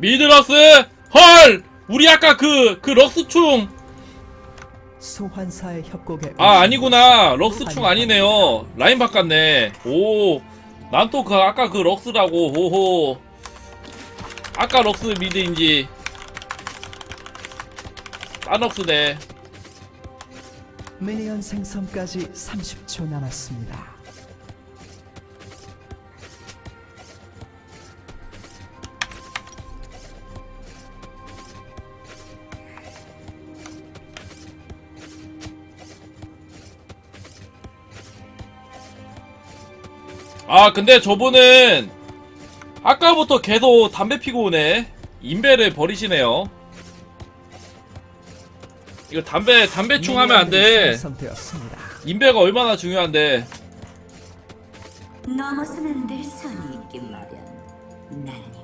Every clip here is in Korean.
미드러스 헐! 우리 아까 그그 럭스충 소환사의 협곡에 아 아니구나. 럭스충 아니네요. 라인 바꿨네. 오 난 또 그 아까 그 럭스라고. 호호. 아까 럭스 미드인지. 딴 럭스네. 미니언 생성까지 30초 남았습니다. 아 근데 저분은 아까부터 계속 담배 피고 오네 인배를 버리시네요 이거 담배 담배충 하면 안돼. 인배가 얼마나 중요한데 넘어서는 늘 선이 있긴 마련. 나는입니다.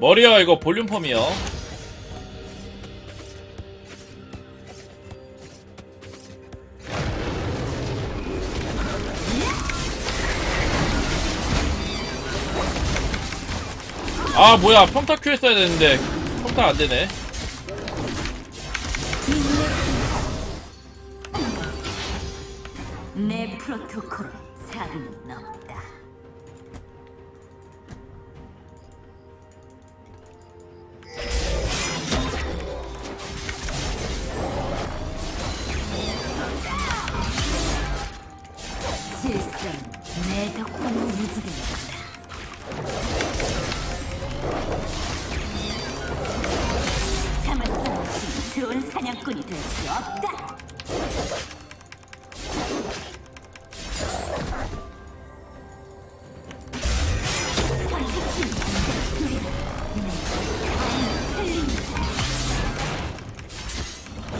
머리요 이거 볼륨 펌이요 아 뭐야. 평타 큐 했어야 되는데. 평타 안 되네. 내 프로토콜에 사근은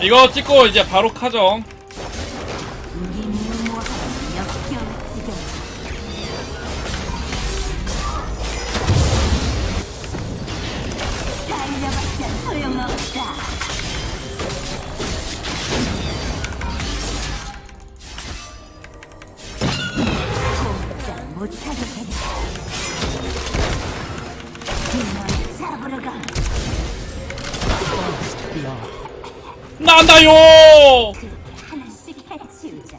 이거 찍고 이제 바로 카정 해치우자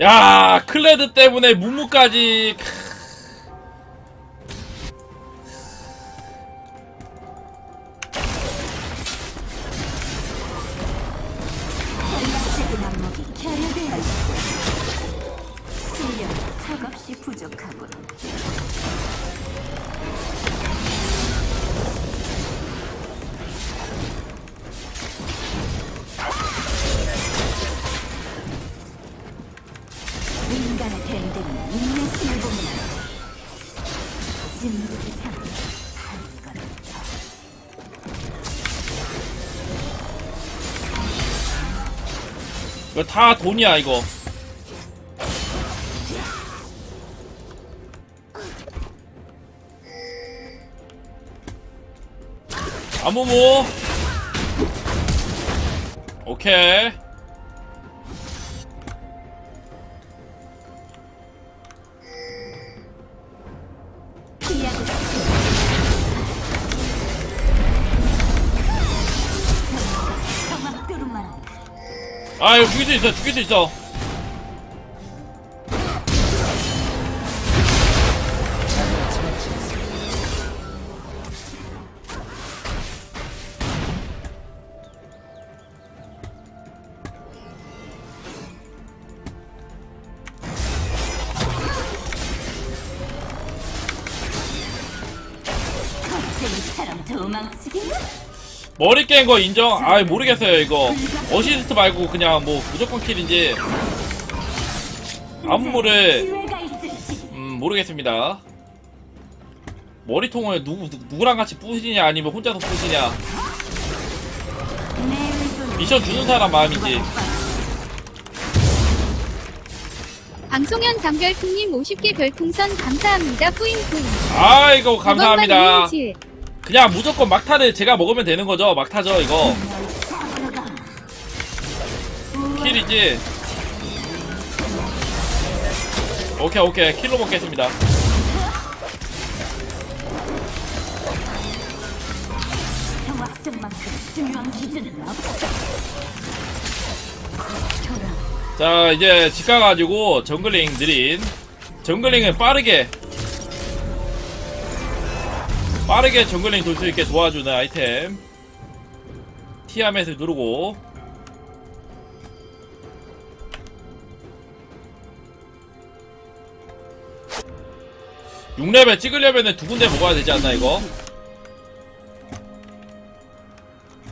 야 클레드 때문에 무무까지 전략적인 결여되어 있다. 실력이 턱없이 부족하군. 이거 다 돈이야 이거. 아무모 오케이 아 이거 죽일 수 있어 죽일 수 있어. 머리 깬 거 인정? 아 모르겠어요 이거 어시스트 말고 그냥 뭐 무조건 킬인지 안무를 음 모르겠습니다 머리통을 누구 누- 누구랑 같이 부시냐 아니면 혼자서 부시냐 미션 주는 사람 마음이지 방송현 담별풍님 50개 별풍선 감사합니다. 뿌잉뿌잉. 아이고 감사합니다. 그냥 무조건 막타를 제가 먹으면 되는 거죠 막타죠 이거 비밀이지. 오케이 오케이. 킬로 먹겠습니다. 자 이제 집 가가지고 정글링 느린. 정글링은 빠르게. 빠르게 정글링 돌 수 있게 도와주는 아이템. 티아멧을 누르고 육레벨 찍으려면은 두 군데 먹어야 되지 않나 이거?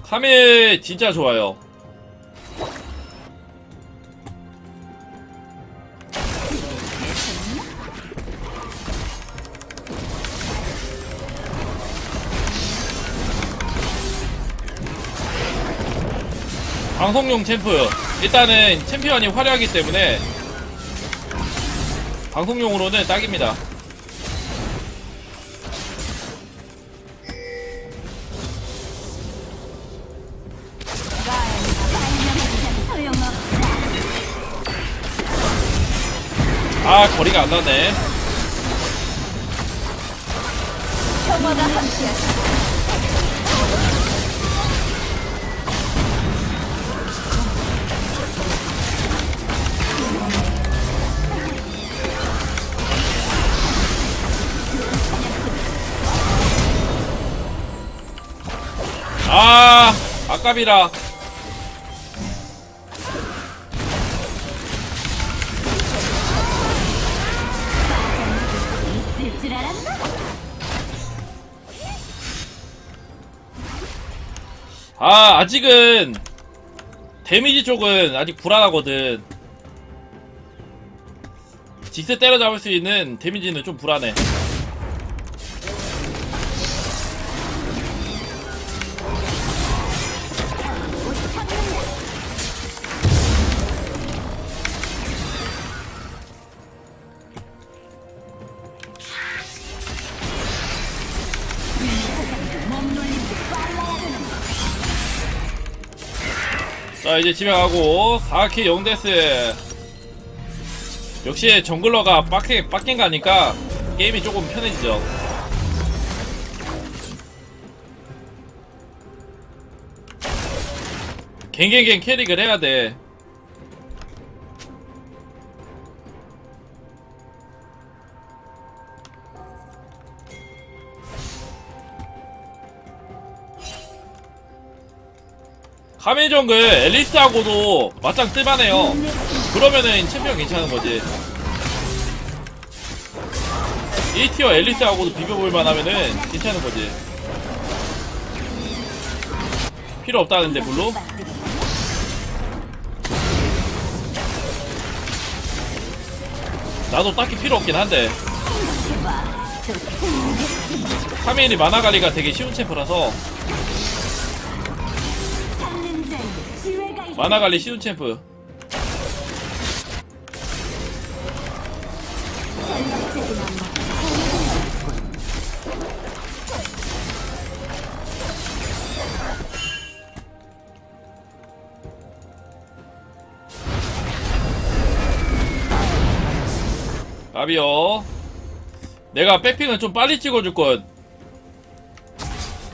카멜 진짜 좋아요. 방송용 챔프. 일단은 챔피언이 화려하기 때문에 방송용으로는 딱입니다 아 거리가 안 나네 함께하시. 아 아깝이라 아 아직은 데미지 쪽은 아직 불안하거든. 직스 때려잡을 수 있는 데미지는 좀 불안해 자 이제 집에 가고 4킬 0데스. 역시 정글러가 빡긴, 빡긴 가니까 게임이 조금 편해지죠. 갱갱갱 캐릭을 해야 돼 카멜 정글 앨리스하고도 맞짱 뜰만해요. 그러면은 챔피언 괜찮은 거지. 1티어 앨리스하고도 비벼볼만 하면은 괜찮은 거지. 필요 없다는데 블루? 나도 딱히 필요 없긴 한데. 카멜이 마나가리가 되게 쉬운 챔프라서 마나갈리 쉬운 챔프. 아비요. 내가 백핑은 좀 빨리 찍어줄 것.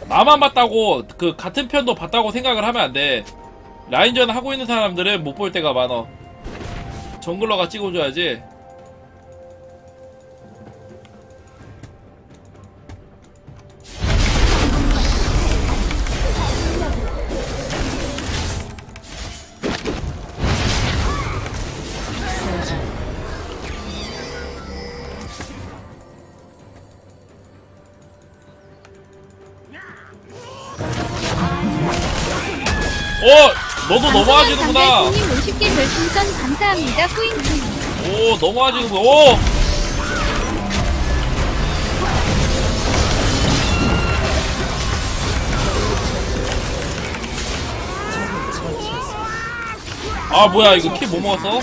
나만 봤다고 그 같은 편도 봤다고 생각을 하면 안돼 라인전 하고 있는 사람들은 못 볼 때가 많어 정글러가 찍어줘야지 넘어가지는구나 장별풍님 50개 별풍선 감사합니다. 뿌잉뿌잉. 오 넘어가지는구나 오! 아 뭐야 이거 키뭐 먹었어?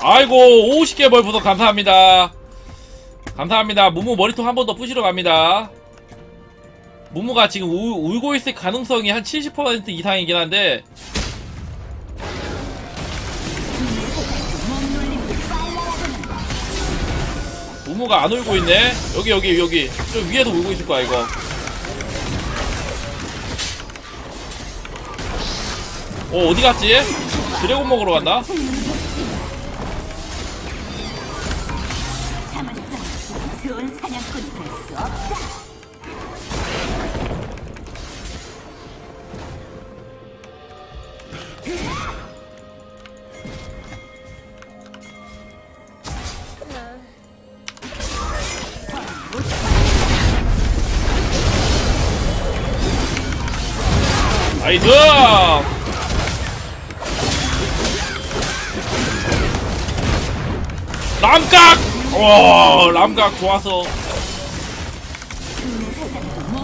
아이고 50개 벌프도 감사합니다 감사합니다. 무무 머리통 한 번 더 부시러 갑니다. 무무가 지금 우- 울고 있을 가능성이 한 70% 이상이긴 한데 무무가 안 울고 있네. 여기 여기 여기 좀 위에서 울고 있을 거야 이거. 어 어디 갔지? 드래곤 먹으러 갔나? 나이스! 람각! 와, 람각 좋아서.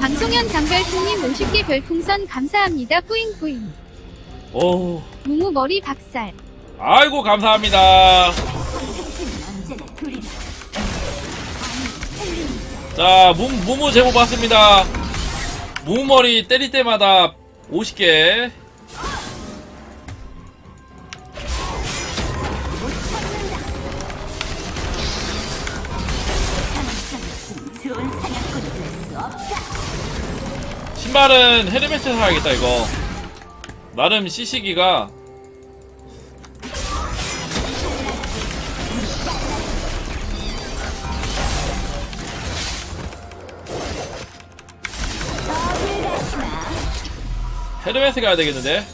방송현 장별풍님 50개 별풍선 감사합니다. 뿌잉뿌잉. 오, 무무 머리 박살. 아이고, 감사합니다. 자, 무, 무무 제보 받습니다. 무머리 때릴 때마다 50개. 신발은 헤르메스 사야겠다, 이거. 나름 시시기가. 헤르메스 가야 되겠는데?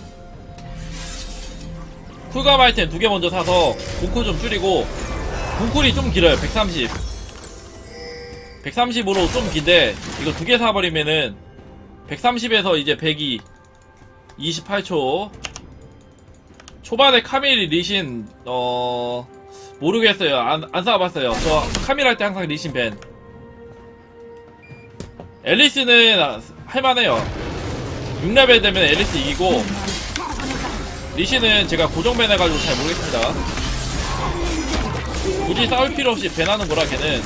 쿨감 아이템 두 개 먼저 사서 공쿨 좀 줄이고 공쿨이 좀 길어요 130 130으로 좀 긴데 이거 두 개 사버리면은 130에서 이제 102 28초. 초반에 카밀 리신 어 모르겠어요. 안, 안 사봤어요. 저 카밀 할 때 항상 리신 밴. 앨리스는 아, 할만해요. 6레벨 되면 앨리스 이기고 리신은 제가 고정밴 해가지고 잘 모르겠습니다. 굳이 싸울 필요 없이 밴하는 거라 걔는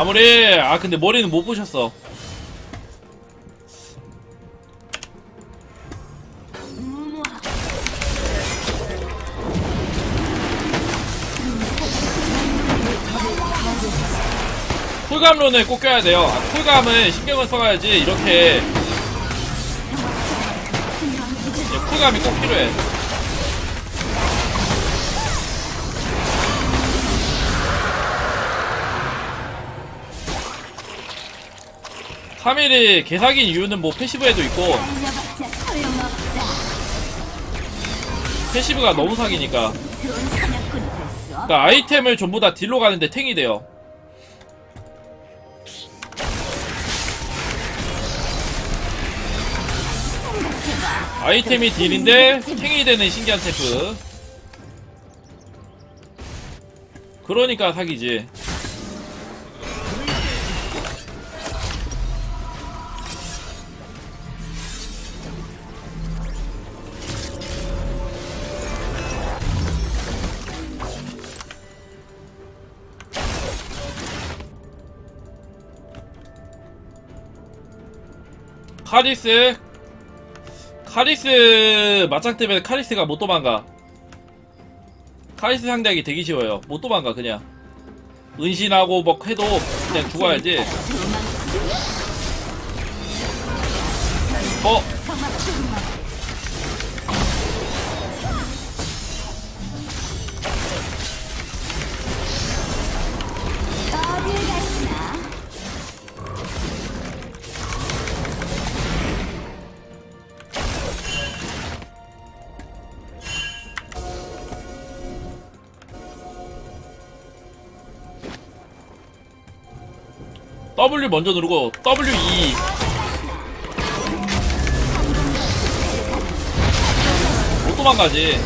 마무리 아 근데 머리는 못 보셨어. 쿨감론을 꼭 껴야 돼요. 아, 쿨감은 신경을 써야지 이렇게. 예, 쿨감이 꼭 필요해 카밀이 개사긴 이유는 뭐 패시브에도 있고. 패시브가 너무 사기니까. 그러니까 아이템을 전부 다 딜로 가는데 탱이 돼요 아이템이 딜인데 탱이 되는 신기한 테프 그러니까 사기지 카리스. 카리스 맞짱 때문에 카리스가 못 도망가. 카리스 상대하기 되게 쉬워요. 못 도망가 그냥. 은신하고 뭐 해도 그냥 죽어야지. 어? W 먼저 누르고 W E 못 도망가지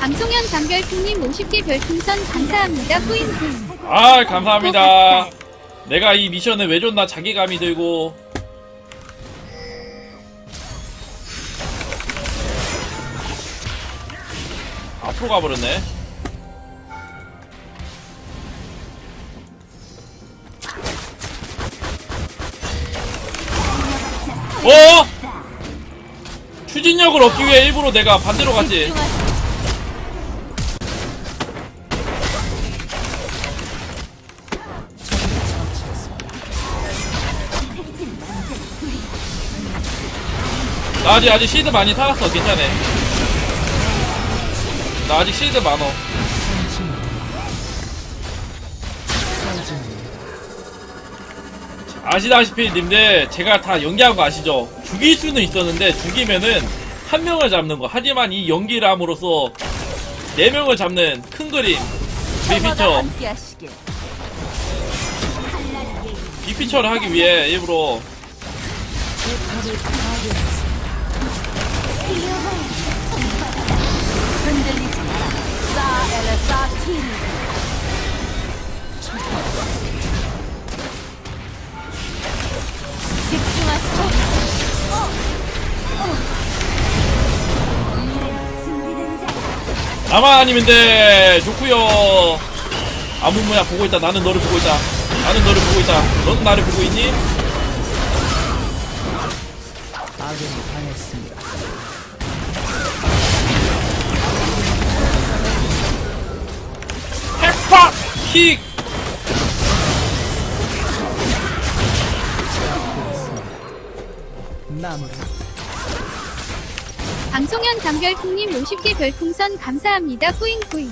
방송현 장별풍님 50개 별풍선 감사합니다. 뿌잉뿌잉. 아 감사합니다 내가 이 미션을 왜 줬나 자기감이 들고 앞으로 가버렸네. 어? 추진력을 얻기 위해 일부러 내가 반대로 갔지. 나 아직 아직 시드 많이 살았어. 괜찮아 나 아직 시드 많어 아시다시피 님들 제가 다 연기한 거 아시죠? 죽일 수는 있었는데 죽이면은 한 명을 잡는 거 하지만 이 연기를 함으로써 네 명을 잡는 큰 그림 함께하시길. 빅피처를 하기 위해 일부러 나만 아니면 돼 좋구요. 아무모야 보고 있다. 나는 너를 보고 있다. 나는 너를 보고 있다. 너는 나를 보고 있니? 킥 방송현 장별풍님 50개 별풍선 감사합니다. 뿌잉뿌잉.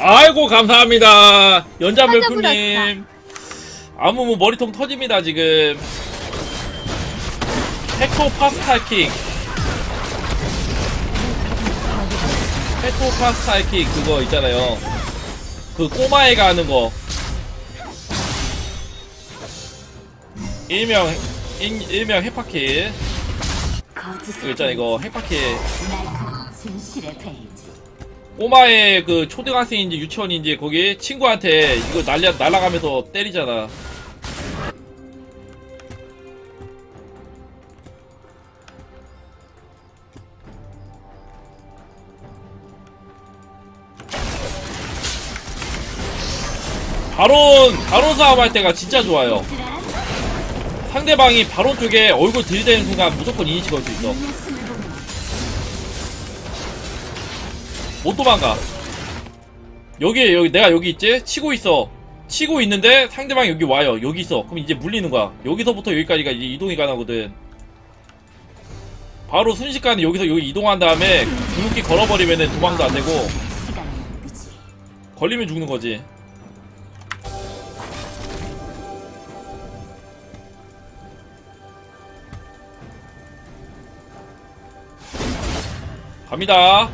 아이고 감사합니다 연자별품님 터져버렸다. 아무모 머리통 터집니다 지금 헥토 파스탈킥 헥토 파스탈킥 그거 있잖아요 그 꼬마애가 하는 거 일명 일, 일명 거짓. 이거 있잖아 이거 페이지. 꼬마의 그 초등학생인지 유치원인지 거기 친구한테 이거 날려 날아가면서 때리잖아. 바론 바론 싸움 할 때가 진짜 좋아요. 상대방이 바론 쪽에 얼굴 들이대는 순간 무조건 이니시 걸 수 있어. 못 도망가. 여기 여기 내가 여기 있지? 치고 있어. 치고 있는데 상대방이 여기 와요. 여기 있어. 그럼 이제 물리는 거야. 여기서부터 여기까지가 이제 이동이 가능하거든. 바로 순식간에 여기서 여기 이동한 다음에 궁극기 걸어버리면은 도망도 안 되고. 걸리면 죽는 거지. 갑니다.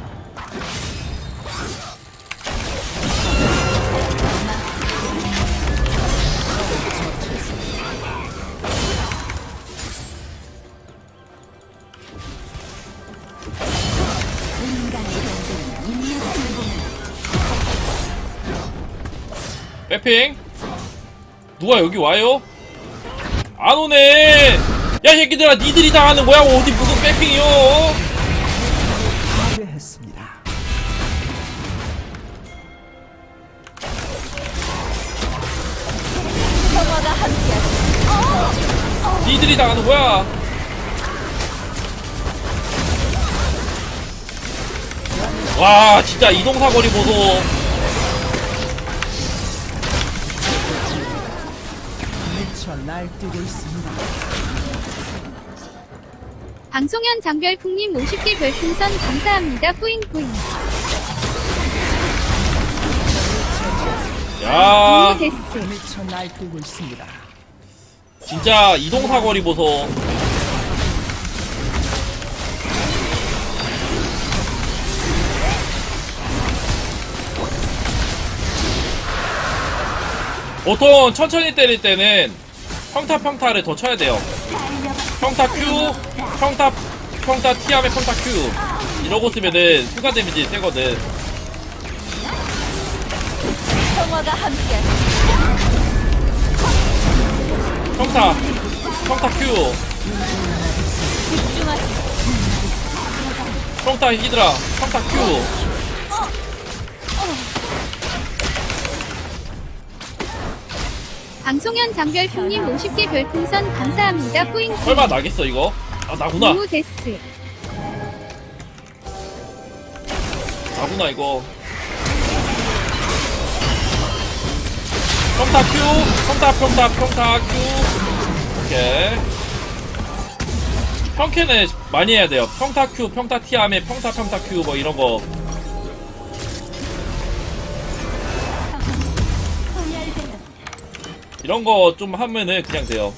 빼핑 누가 여기 와요? 안 오네 야이 새끼들아 니들이 당하는 거야 어디 무슨 빼핑이요 거야 와 진짜 이동사거리 보소 미쳐 날뛰고 있습니다. 방송현 장별풍님 50개 별풍선 감사합니다. 뿌잉뿌잉. 야 데스. 미쳐 날뛰고 있습니다. 진짜 이동사거리 보소. 보통 천천히 때릴 때는 평타 평타를 더 쳐야 돼요. 평타 Q 평타 평타 T 하면 평타 Q. 이러고 쓰면은 추가 데미지 세거든. 평타 평타 Q. 평타 히드라 평타 Q 방송현 장별풍님 50개 별풍선 감사합니다. 뿌잉 설마 나겠어 이거? 아 나구나 데스. 나구나 이거. 평타 Q 평타 평타 평타 Q 오케이. 평캐는 많이 해야 돼요. 평타 Q, 평타 T함에 평타 평타 Q 뭐 이런 거. 이런 거 좀 하면은 그냥 돼요.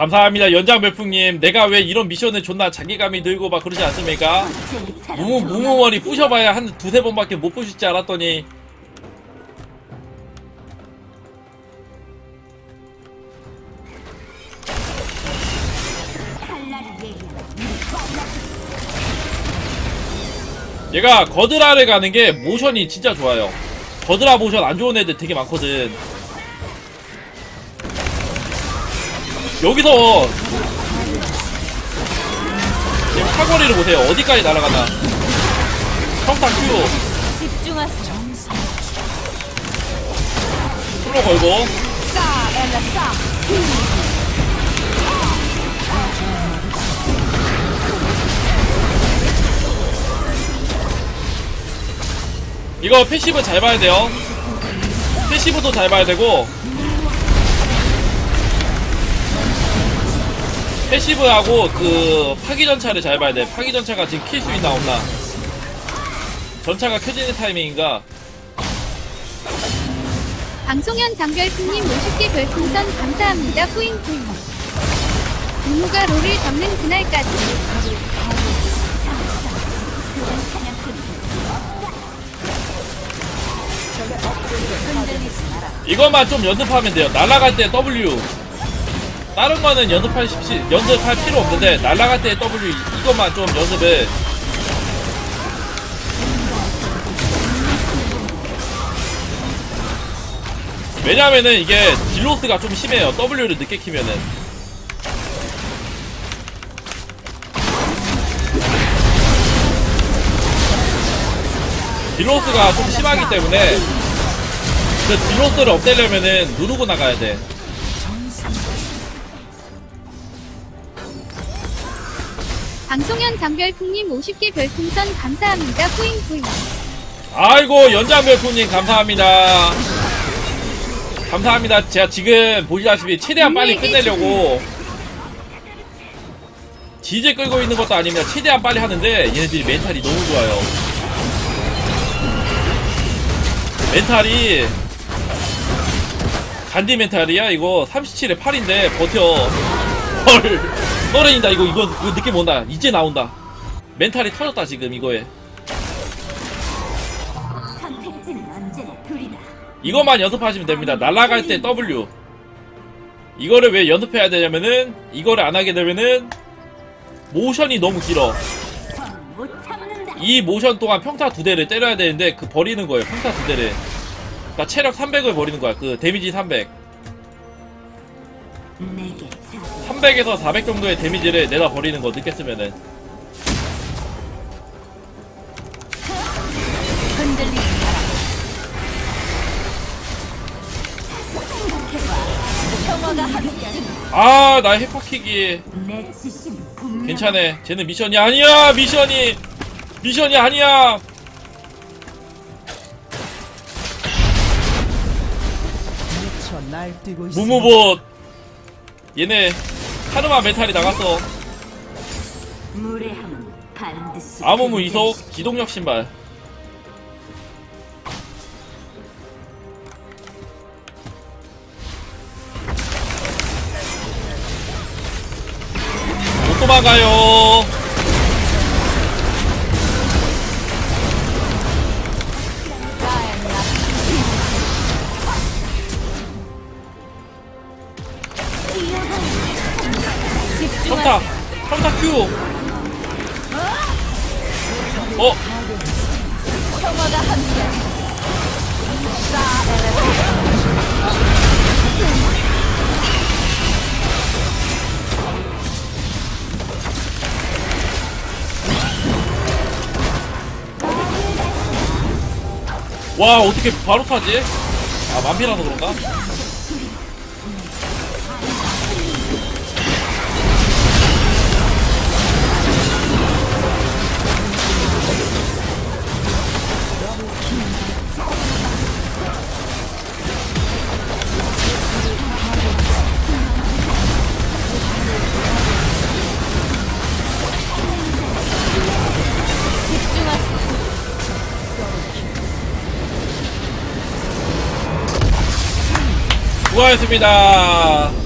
감사합니다. 연장 별풍님 내가 왜 이런 미션을 존나 자기감이 들고 막 그러지 않습니까? 무무 무무머리 부셔봐야 한 두세 번밖에 못 부실 줄 알았더니. 얘가 거드라를 가는 게 모션이 진짜 좋아요. 거드라 모션 안 좋은 애들 되게 많거든 여기서 지금 사거리를 보세요 어디까지 날아가나 평타 Q 집중하세요. 풀로 걸고. 이거 패시브 잘 봐야 돼요. 패시브도 잘 봐야 되고 패시브하고 그 파기 전차를 잘 봐야 돼. 파기 전차가 지금 킬 수 있나 없나. 전차가 켜지는 타이밍인가. 방송현 장별풍님 50개 별풍선 감사합니다. 뿌잉 뿌잉. 누누가 롤을 접는 그날까지. 이것만 좀 연습하면 돼요. 날아갈 때 W. 다른 거는 연습할 시, 연습할 필요 없는데 날아갈 때 W 이것만 좀 연습을. 왜냐면은 이게 딜로스가 좀 심해요. W를 늦게 키면은. 딜로스가 좀 심하기 때문에 그 딜로스를 없애려면은 누르고 나가야 돼. 방송현 장별풍님 50개 별풍선 감사합니다. 뿌잉 뿌잉. 아이고 연장 별풍님 감사합니다. 감사합니다. 제가 지금 보시다시피 최대한 빨리 끝내려고 지제 끌고 있는 것도 아닙니다. 최대한 빨리 하는데 얘네들이 멘탈이 너무 좋아요. 멘탈이 간디 멘탈이야 이거 37에 8인데 버텨 헐 떨어진다 이거 이거 이거 느낌 온다 이제 나온다 멘탈이 터졌다 지금 이거에 선택지는 언제나 둘이다. 이것만 연습하시면 됩니다. 날아갈 때 W. 이거를 왜 연습해야 되냐면은 이거를 안 하게 되면은 모션이 너무 길어. 못 참는다. 이 모션 동안 평타 두 대를 때려야 되는데 그 버리는 거예요. 평타 두 대를. 그러니까 체력 300을 버리는 거야. 그 데미지 300. 내게 자. 300에서 400 정도의 데미지를 내다 버리는 거 늦게 쓰면은. 흔들리지 마라. 생각해봐. 평화가 함께 아, 나 해퍼킥이 내 지심 분명. 괜찮아. 쟤는 미션이 아니야. 미션이 미션이 아니야. 무무봇. 얘네 카르마 메탈이 나갔어. 무례함은 반드시. 아무무 이속 기동력 신발 못 도망가요 평타 평타 큐 어? 와 어떻게 바로 타지? 아 만피라서 그런가? 수고하셨습니다